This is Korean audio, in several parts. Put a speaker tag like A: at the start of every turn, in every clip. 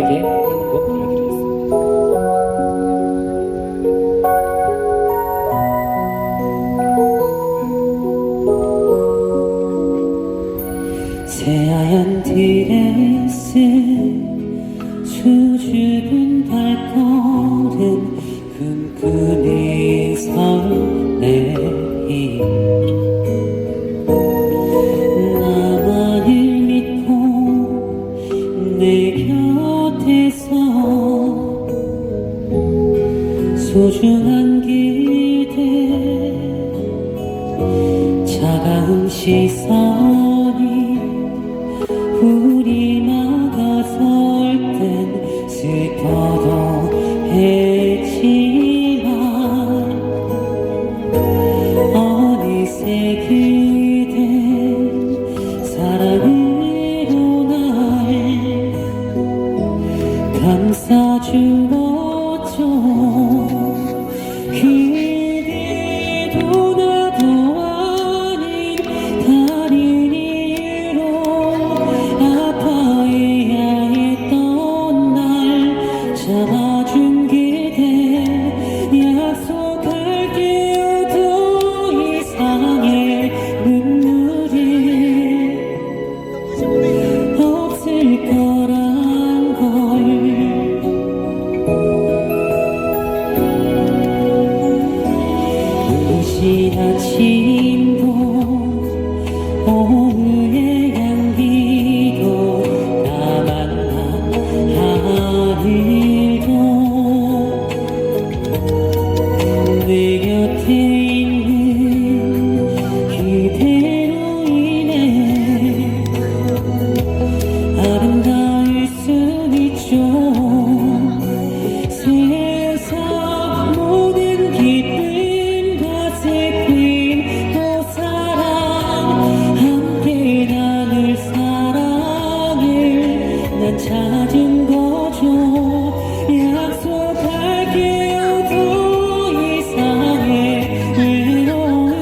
A: 이렇게 하는 거 알려드리겠습니다. 새하얀 드레스 수줍은 바 소중한 기대. 차가운 시선이 不能 chim vô ôm 찾은 거, 약속할게요 더 이상의 외로움이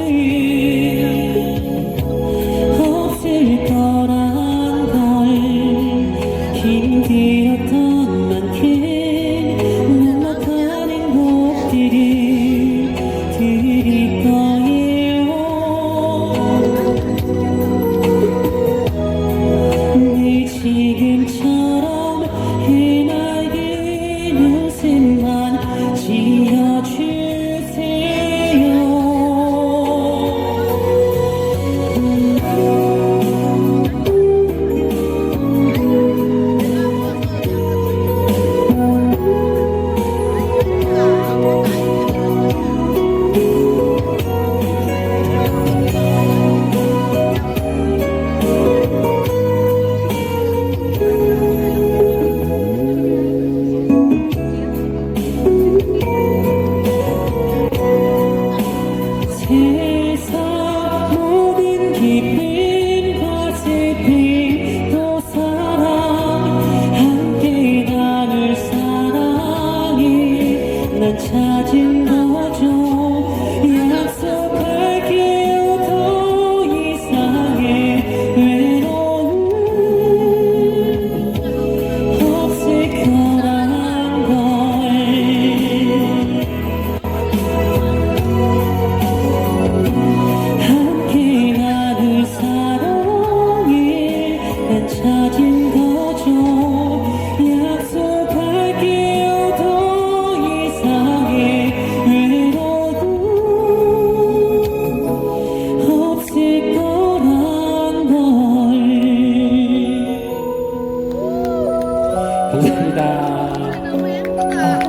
A: 없을 거란 걸 힘들었던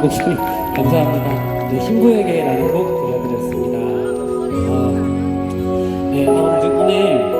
A: 목소리 감사합니다. 네, 친구에게라는 곡 들려드렸습니다. 아, 네, 아, 오늘